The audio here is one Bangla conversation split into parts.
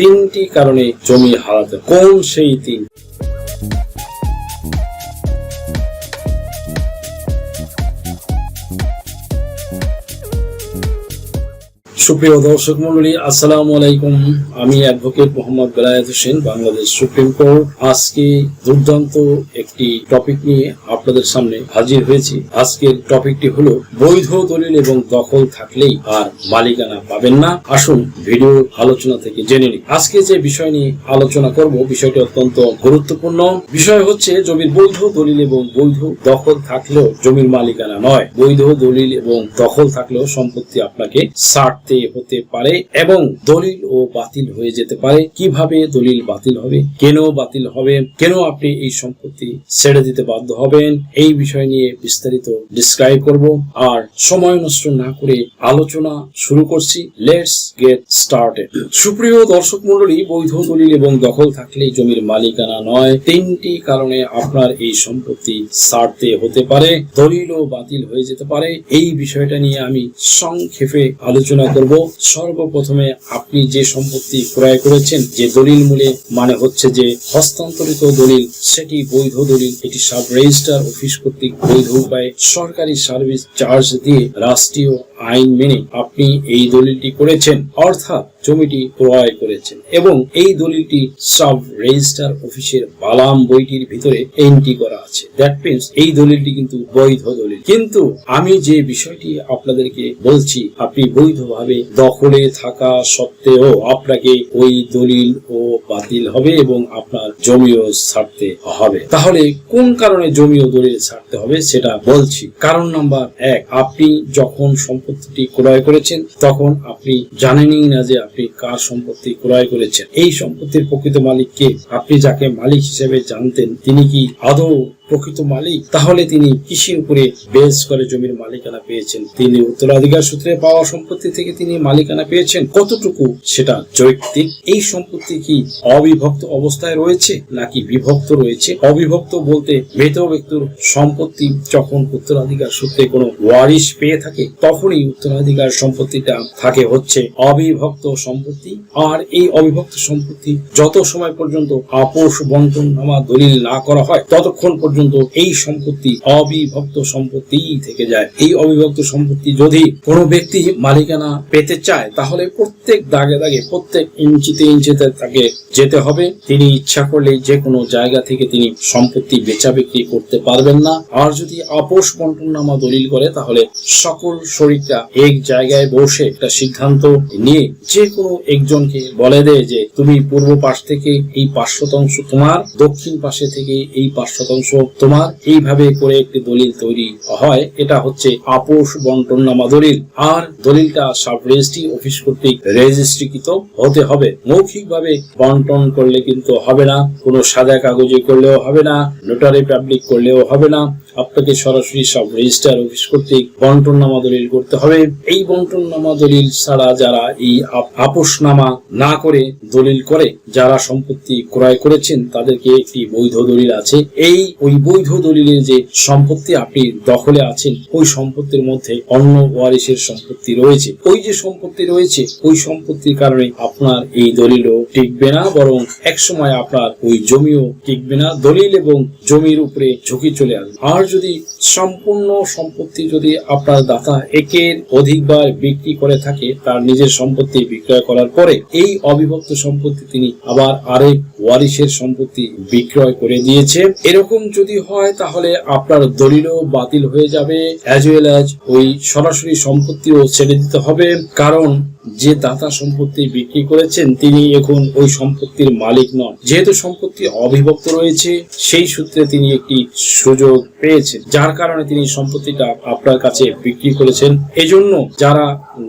তিনটি কারণে জমি হারাতে। কোন সেই তিন সুপ্রিয় দর্শক মন্ডলী, আসসালামু আলাইকুম। আমি advocate Mohammad Belayet Hossain, Bangladesh supreme court. আজকে দুর্দান্ত একটি টপিক নিয়ে আপনাদের সামনে হাজির হয়েছি। আজকের টপিকটি হলো, বৈধ দলিল এবং দখল থাকলেই আর মালিকানা পাবেন না। আসুন ভিডিও আলোচনা থেকে জেনে নিই। আজকে যে বিষয় নিয়ে আলোচনা করব, বিষয়টি অত্যন্ত গুরুত্বপূর্ণ। বিষয় হচ্ছে, জমির বৈধ দলিল এবং বৈধ দখল থাকলেও জমির মালিকানা নয়। বৈধ দলিল এবং দখল থাকলেও সম্পত্তি আপনাকে ছাড়তে হতে পারে এবং দলিল ও বাতিল হয়ে যেতে পারে। কীভাবে দলিল বাতিল হবে? কেন বাতিল হবে? কেন আপনি এই সম্পত্তি ছেড়ে দিতে বাধ্য হবেন? এই বিষয় নিয়ে বিস্তারিত ডিসক্রাইব করব। আর সময় নষ্ট না করে আলোচনা শুরু করছি। লেটস গেট স্টার্টেড সুপ্রিয় দর্শক মন্ডলী বৈধ দলিল এবং দখল থাকলেই জমির মালিকানা নয়। তিনটি কারণে আপনার এই সম্পত্তি ছাড়তে হতে পারে, দলিল ও বাতিল হয়ে যেতে পারে। এই বিষয়টা নিয়ে আমি সংক্ষেপে আলোচনা করব। সর্বপ্রথমে আপনি যে সম্পত্তি ক্রয় করেছেন, যে দলিল মূলে মানে হচ্ছে যে হস্তান্তরিত দলিল, সেটি বৈধ দলিল, এটি সাব রেজিস্টার অফিস কর্তৃক বৈধ উপায়ে সরকারি সার্ভিস চার্জ দিয়ে রাষ্ট্রীয় আইন মেনে আপনি এই দলিলটি করেছেন। অর্থাৎ জমিটি ক্রয় করেছেন এবং এই দলিলটি সাব রেজিস্ট্রার অফিসের বালাম বইটির ভিতরে এন্ট্রি করা আছে। দ্যাট মিনস এই দলিলটি কিন্তু বৈধ দলিল। কিন্তু আমি যে বিষয়টি আপনাদেরকে বলছি, আপনি বৈধভাবে দখলে থাকা সত্ত্বেও আপনাকে ওই দলিল ও বাতিল হবে এবং আপনার জমিও ছাড়তে হবে। তাহলে কোন কারণে জমি ও দলিল ছাড়তে হবে সেটা বলছি। কারণ নাম্বার এক, আপনি যখন সম্পত্তিটি ক্রয় করেছেন, তখন আপনি জানেনই না যে আপনি কার সম্পত্তি ক্রয় করেছেন? এই সম্পত্তির প্রকৃত মালিক কে? আপনি যাকে মালিক হিসেবে জানতেন, তিনি কি আদৌ প্রকৃত মালিক, তাহলে তিনি কৃষির উপরে বেস করে জমির মালিকানা পেয়েছেন? তিনি উত্তরাধিকার সূত্রে পাওয়া সম্পত্তি থেকে তিনি মালিকানা পেয়েছেন। কতটুকু সেটা যৌক্তিক? এই সম্পত্তি কি অবিভক্ত অবস্থায় রয়েছে নাকি বিভক্ত রয়েছে? অবিভক্ত বলতে মৃত ব্যক্তির সম্পত্তি যখন উত্তরাধিকার সূত্রে কোনো ওয়ারিশ পেয়ে থাকে, তখনই উত্তরাধিকার সম্পত্তিটা থাকে হচ্ছে অবিভক্ত সম্পত্তি। আর এই অবিভক্ত সম্পত্তি যত সময় পর্যন্ত আপোষ বন্টন নামা দলিল না করা হয়, ততক্ষণ পর্যন্ত এই সম্পত্তি অবিভক্ত সম্পত্তি থেকে যায়। এই অবিভক্ত সম্পত্তি যদি কোনো ব্যক্তি মালিকানা পেতে চায়, তাহলে প্রত্যেক দাগে দাগে, প্রত্যেক ইঞ্চিতে ইঞ্চিতে তাকে যেতে হবে। তিনি ইচ্ছা করলে যে কোনো জায়গা থেকে তিনি সম্পত্তি বেচা বিক্রি করতে পারবেন না। আর যদি আপোষ বন্টন নামা দলিল করে, তাহলে সকল শরীরটা এক জায়গায় বসে একটা সিদ্ধান্ত নিয়ে যে কোনো একজনকে বলে দেয় যে, তুমি পূর্ব পাশ থেকে এই পাঁচ শতাংশ তোমার, দক্ষিণ পাশে থেকে এই পাঁচ শতাংশ তোমার এইভাবে করে একটি দলিল তৈরি হয়, এটা হচ্ছে আপোষ বন্টন নামা দলিল। আর দলিলটা সাব রেজিস্ট্রি অফিস কর্তৃক রেজিস্ট্রিকৃত হতে হবে। মৌখিকভাবে বন্টন করলে কিন্তু হবে না, কোনো সাদা কাগজে করলেও হবে না নোটারি পাবলিক করলেও হবে না। আপনাকে সরাসরি সব রেজিস্টার অফিস কর্তৃক বন্টন নামা দলিল করতে হবে। এই বন্টন নামা দলিল ছাড়া যারা এই আপ- আপোষনামা না করে দলিল করে, যারা সম্পত্তি ক্রয় করেছেন, তাদেরকে একটি বৈধ দলিল আছে। এই ওই বৈধ দলিলের যে সম্পত্তি আপনি দখলে আছেন, ওই সম্পত্তির মধ্যে অন্য ওয়ারিশের সম্পত্তি রয়েছে। ওই যে সম্পত্তি রয়েছে, ওই সম্পত্তির কারণে আপনার এই দলিলও টিকবে না, বরং একসময় আপনার ওই জমিও টিকবে না। দলিল এবং জমির উপরে ঝুঁকি চলে আসবে। আর যদি সম্পূর্ণ সম্পত্তি যদি আপনার দাতা একের অধিকবার বিক্রি করে থাকে, তার নিজের সম্পত্তি বিক্রয় করার পরে এই অবিভক্ত সম্পত্তি তিনি আবার আরেক ওয়ারিশের সম্পত্তি বিক্রয় করে দিয়েছে এরকম যদি হয়, তাহলে আপনার দলিলও বাতিল হয়ে যাবে। অ্যাজ ওয়েল অ্যাজ ওই সরাসরি সম্পত্তিও ছেড়ে দিতে হবে। কারণ যে দাতা সম্পত্তি বিক্রি করেছেন, তিনি এখন ওই সম্পত্তির মালিক নন। যেহেতু সম্পত্তি অবিভক্ত রয়েছে, সেই সূত্রে তিনি একটি সুযোগ পেয়েছেন, যার কারণে তিনি সম্পত্তিটা আপনার কাছে বিক্রি করেছেন। এজন্য যারা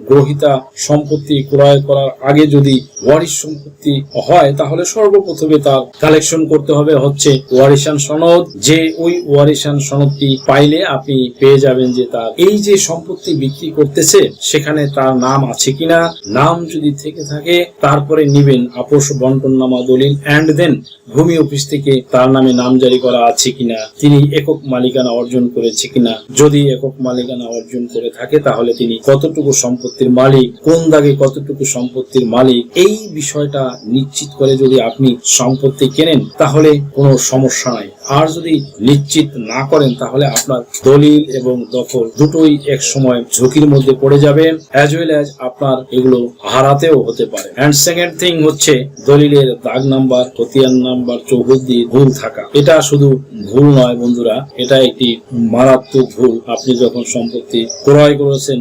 গ্রহিতা সম্পত্তি ক্রয় করার আগে যদি ওয়ারিশ সম্পত্তি হয়, তাহলে সর্বপ্রথমে তার কালেকশন করতে হবে হচ্ছে ওয়ারিশান সনদ। যে ওই ওয়ারিশান সনদটি পাইলে আপনি পেয়ে যাবেন যে তার এই যে সম্পত্তি বিক্রি করতেছে, সেখানে তার নাম আছে কিনা নাম যদি থেকে থাকে, তারপরে নিবেন আপোষ বন্টন নামা দলিল অ্যান্ড দেন ভূমি অফিস থেকে তার নামে নাম জারি করা আছে কিনা, তিনি একক মালিকানা অর্জন করেছে কিনা, যদি একক মালিকানা অর্জন করে থাকে, তাহলে তিনি কতটুকু সম্পত্তির মালিক, কোন দাগে কতটুকু সম্পত্তির মালিক, এই বিষয়টা নিশ্চিত করে যদি আপনি সম্পত্তি কেনেন, তাহলে কোনো সমস্যা নাই। আর যদি নিশ্চিত না করেন, তাহলে আপনার দলিল এবং দখল দুটোই এক সময় ঝুঁকির মধ্যে পড়ে যাবে। অ্যাজ ওয়েল অ্যাজ আপনার এগুলো হারাতেও হতে পারে। অ্যান্ড সেকেন্ড থিং হচ্ছে দলিলের দাগ নাম্বার, খতিয়ান নাম্বার, চৌহদ্দি, ভুল থাকা। এটা শুধু ভুল নয় বন্ধুরা, এটা একটি মারাত্মক ভুল। আপনি যখন সম্পত্তি ক্রয় করেছেন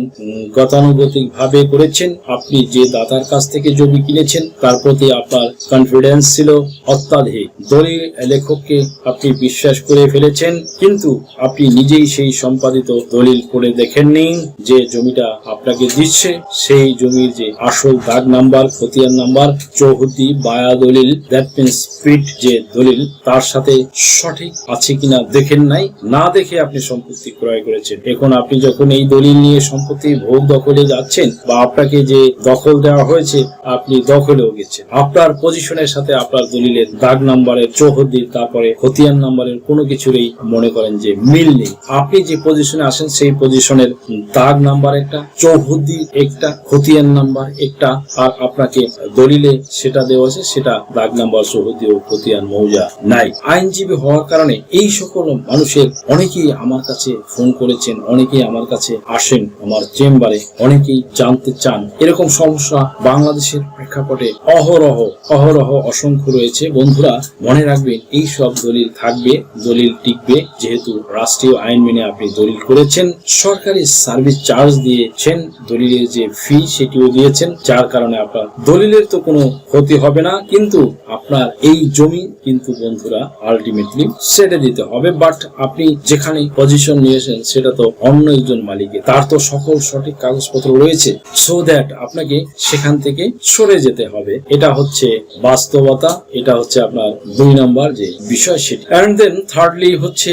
গতানুগতিক ভাবে করেছেন, আপনি যে দাতার কাছ থেকে জমি কিনেছেন, তার প্রতি আপনার কনফিডেন্স ছিল অত্যাধিক। দলিল লেখককে আপনি বিশ্বাস করে ফেলেছেন, কিন্তু আপনি নিজেই সেই সম্পাদিত দলিল করে দেখেননি যে জমিটা আপনাকে দিচ্ছে, সেই জমির যে আসল দাগ নাম্বার, খতিয়ান নাম্বার, চৌহদ্দি, বায়া দলিল দ্যাট মিনস স্পিড যে দলিল, তার সাথে সঠিক আছে কিনা দেখেন নাই, না দেখে আপনি সম্পত্তি ক্রয় করেছেন। এখন আপনি যখন এই দলিল নিয়ে সম্পত্তি ভোগ দখলে যাচ্ছেন বা আপনাকে যে দখল দেওয়া হয়েছে, আপনি দখলেও গেছেন। আপনার পজিশনের সাথে আপনার দলিলের দাগ নাম্বারের চৌহদ্দি তারপরে খতিয়ান নাম্বারের কোনো কিছুরই মনে করেন যে মিল নেই। আপনি যে পজিশনে আসেন, সেই পজিশনের দাগ নাম্বার একটা চৌহদ্দি একটা, খতিয়ান নাম্বার, একটা, আর আপনাকে দলিলে সেটা দেওয়া আছে, সেটা দাগ নাম্বার চৌহদ্দি ও খতিয়ান মৌজা নাই। আইনজীবী হওয়ার কারণে এই সকল মানুষের অনেকেই আমার কাছে ফোন করেছেন, অনেকেই আমার কাছে আসেন আমার চেম্বারে, অনেকেই জানতে চান। এরকম সমস্যা বাংলাদেশের প্রেক্ষাপটে অহরহ অহরহ অসংখ্য রয়েছে। বন্ধুরা, মনে রাখবেন, এই সব দলিল থাকবে, দলিল টিকবে। যেহেতু রাষ্ট্রীয় আইন মেনে আপনি দলিল করেছেন, সরকারি সার্ভিস চার্জ দিয়েছেন, দলিলের যে ফি সেটিও দিয়েছেন, যার কারণে আপনার দলিলের তো কোনো ক্ষতি হবে না, কিন্তু আপনার এই জমি কিন্তু বন্ধুরা আলটিমেটলি ছেড়ে দিতে হবে। বাট আপনি যেখানে পজিশন নিয়েছেন, সেটা তো অন্য একজন মালিকের। তার তো সকল সঠিক কাগজপত্র রয়েছে। সো দ্যাট আপনাকে সেখান থেকে সরে যেতে হবে। এটা হচ্ছে বাস্তবতা, এটা হচ্ছে আপনার দুই নম্বর যে বিষয় সেটি। অ্যান্ড দেন থার্ডলি হচ্ছে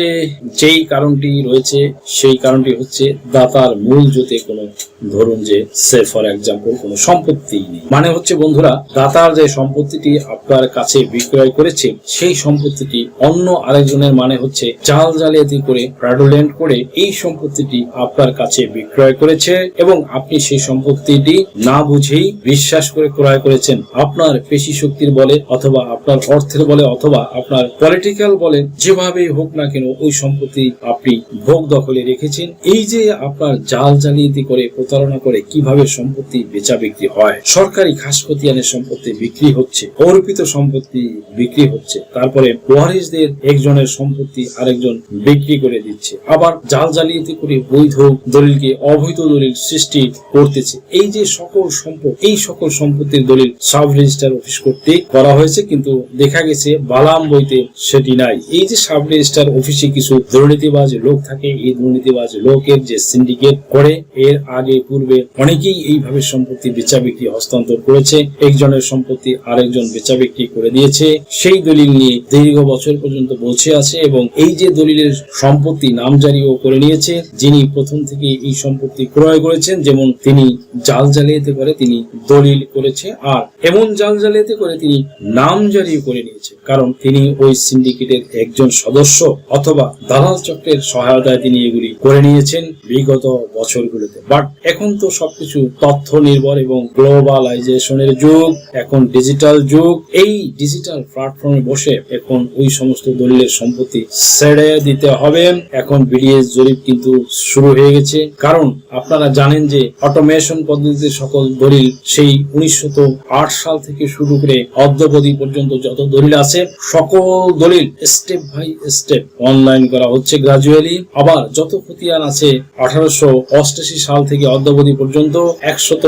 যেই কারণটি রয়েছে, সেই কারণটি হচ্ছে দাতার মূল জোতে কোনো ধরুন যে সে ফর এক্সাম্পল সম্পত্তি নেই। মানে হচ্ছে বন্ধুরা, দাতার যে সম্পত্তিটি আপনার কাছে বিক্রয় করেছে, সেই সম্পত্তিটি অন্য আরেকজনের মানে হচ্ছে জাল জালিয়াতি করে ফ্রাডুলেন্ট করে এই সম্পত্তিটি আপনার কাছে বিক্রয় করেছে এবং আপনি সেই সম্পত্তিটি না বুঝেই বিশ্বাস করে ক্রয় করেছেন। আপনার পেশি শক্তির বলে অথবা আপনার অর্থের বলে অথবা আপনার পলিটিক্যাল বলে যেভাবেই হোক না কেন ওই সম্পত্তি আপনি ভোগ দখলে রেখেছেন। এই যে আপনার জাল জালিয়াতি করে প্রতারণা করে কীভাবে সম্পত্তি বেচা বিক্রি হয়। সরকারি খাস খতিয়ানের সম্পত্তি বিক্রি হচ্ছে, অর্পিত সম্পত্তি বিক্রি হচ্ছে। তারপরে ওয়ারিসদের একজনের সম্পত্তি আরেকজন বিক্রি করে দিচ্ছে। আবার জাল জালিয়াতি করে বৈধ দলিলকে অবৈধ দলিল সৃষ্টি করতেছে। এই যে সকল সম্পদ, এই সকল সম্পত্তির দলিল সাব রেজিস্টার অফিস করতে করা হয়েছে, কিন্তু দেখা গেছে বালাম বইতে সেটি নাই। এই যে সাব রেজিস্টার অফিসে কিছু দুর্নীতিবাজ লোক থাকে, এই দুর্নীতিবাজ লোকের যে সিন্ডিকেট করে, এর আগে পূর্বে অনেকেই এইভাবে সম্পত্তি বেচা বিক্রি হস্তান্তর করেছে, একজনের সম্পত্তি আরেকজন বেচা বিক্রি করে দিয়েছে। সেই দলিল নিয়ে দীর্ঘ বছর পর্যন্ত বসে আছে এবং এই যে দলিলের সম্পত্তি নামজারিও করে নিয়েছে, যিনি প্রথম থেকে এই সম্পত্তি ক্রয় করেছেন, যেমন তিনি জাল জালিয়াতি করে তিনি দলিল করেছে, আর এমন জাল জালিয়াতি করে তিনি নামজারিও করে নিয়েছে, কারণ তিনি ওই সিন্ডিকেটের একজন সদস্য অথবা দালাল চক্রের সহায়তায় তিনি এগুলি করে নিয়েছেন বিগত বছরগুলোতে। বাট এখন তো সবকিছু তথ্য নির্ভর এবং গ্লোবালাইজেশনের যুগ, এখন ডিজিটাল যুগ। এই ডিজিটাল প্ল্যাটফর্মে বসে এখন ওই সমস্ত দলিলের সম্পত্তি ছেড়ে দিতে হবে। এখন বিডিএস জরিপ কিন্তু শুরু হয়ে গেছে। কারণ আপনারা জানেন যে অটোমেশন পদ্ধতিতে সকল দলিল সেই উনিশশো সাল থেকে শুরু করে অদ্যবধি পর্যন্ত যত দলিল আছে, সকল দলিল স্টেপ বাই স্টেপ অনলাইন করা হচ্ছে গ্রাজুয়ালি। আবার যত খতিয়ান আছে, আঠারোশো সাল থেকে অদ্যাবধি পর্যন্ত একশত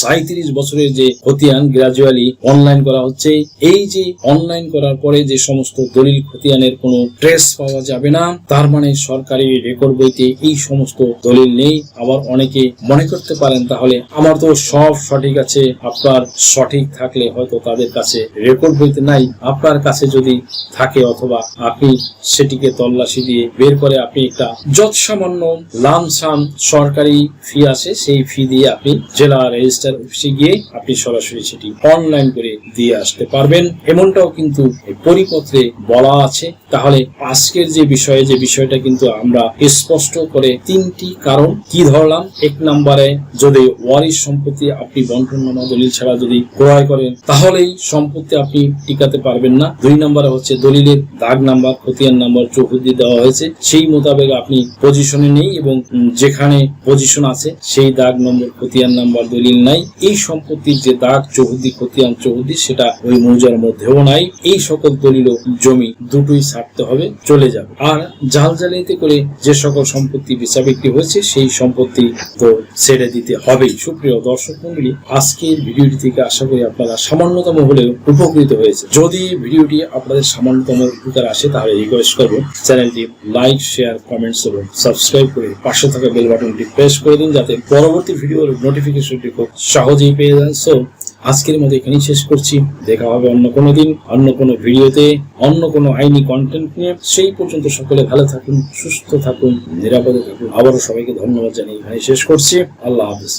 সাঁত্রিশ বছরের যে খতিয়ান গ্রাজুয়ালি অনলাইন করা হচ্ছে, এই যে অনলাইন করার পরে যে সমস্ত দলিল খতিয়ানের কোনো ট্রেস পাওয়া যাবে না, তার মানে সরকারি রেকর্ড বইতে এই সমস্ত দলিল নেই। আবার অনেকে মনে করতে পারেন, তাহলে আমার তো সব সঠিক আছে, আপনার সঠিক থাকলে হয়তো তাদের কাছে রেকর্ড বইতে নাই। আপনার কাছে যদি থাকে অথবা আপনি সেটিকে তল্লাশি দিয়ে বের করে, আপনি একটা যৎসামান্য লামসাম সরকারি ফি আছে, সেই ফি দিয়ে আপনি জেলা রেজিস্ট্রার অফিসে গিয়ে আপনি সরাসরি সেটি অনলাইন করে দিয়ে আসতে পারবেন। এমনটাও কিন্তু পরিপত্রে বলা আছে। তাহলে আজকের যে বিষয়ে, যে বিষয়টা কিন্তু আমরা স্পষ্ট করে তিনটি কারণ কি ধরলাম? এক নম্বরে, যদি ওয়ারিশ সম্পত্তি আপনি বন্টননামা দলিল ছাড়া যদি ক্রয় করেন, তাহলেই সম্পত্তি আপনি টিকাতে পারবেন না। দুই নম্বরে হচ্ছে দলিলের দাগ নাম্বার, খতিয়ান নাম্বার চৌহদ্দি দেওয়া হয়েছে। সেই মোতাবেক আপনি পজিশনে নেই এবং যেখানে পজিশন আছে, সেই দাগ নম্বর, খতিয়ান নাম্বার দলিল নাই। এই সম্পত্তির যে দাগ চৌহদ্দি খতিয়ান চৌহদ্দি সেটা ওই মৌজার মধ্যেও নাই। এই সকল দলিল জমি দুটোই ছাড়তে হবে, চলে যাবে। আর জাল জালিয়াতি করে যে সকল সম্পত্তি বেচা বিক্রি হয়েছে, সেই সম্পত্তি তো ছেড়ে দিতে হবেই। সুপ্রিয় দর্শক মন্ডলী, আজকের ভিডিওটি থেকে আশা করি আপনারা সামান্যতম হলেও উপকৃত হয়েছে যদি ভিডিওটি আপনাদের সামান্যতম উপকার আসে, তাহলে রিকোয়েস্ট করব, চ্যানেলটি লাইক শেয়ার কমেন্টস এবং সাবস্ক্রাইব করে পাশে থাকা বেল বাটনটি প্রেস করে দিন, যাতে পরবর্তী ভিডিওর নোটিফিকেশনটি খুব সহজেই পেয়ে যান। সো আজকের মতো এখানেই শেষ করছি। দেখা হবে অন্য কোনো দিন, অন্য কোনো ভিডিওতে, অন্য কোনো আইনি কন্টেন্ট নিয়ে। সেই পর্যন্ত সকলে ভালো থাকুন, সুস্থ থাকুন, নিরাপদে থাকুন। আবারও সবাইকে ধন্যবাদ জানিয়ে এখানে শেষ করছি। আল্লাহ হাফিজ।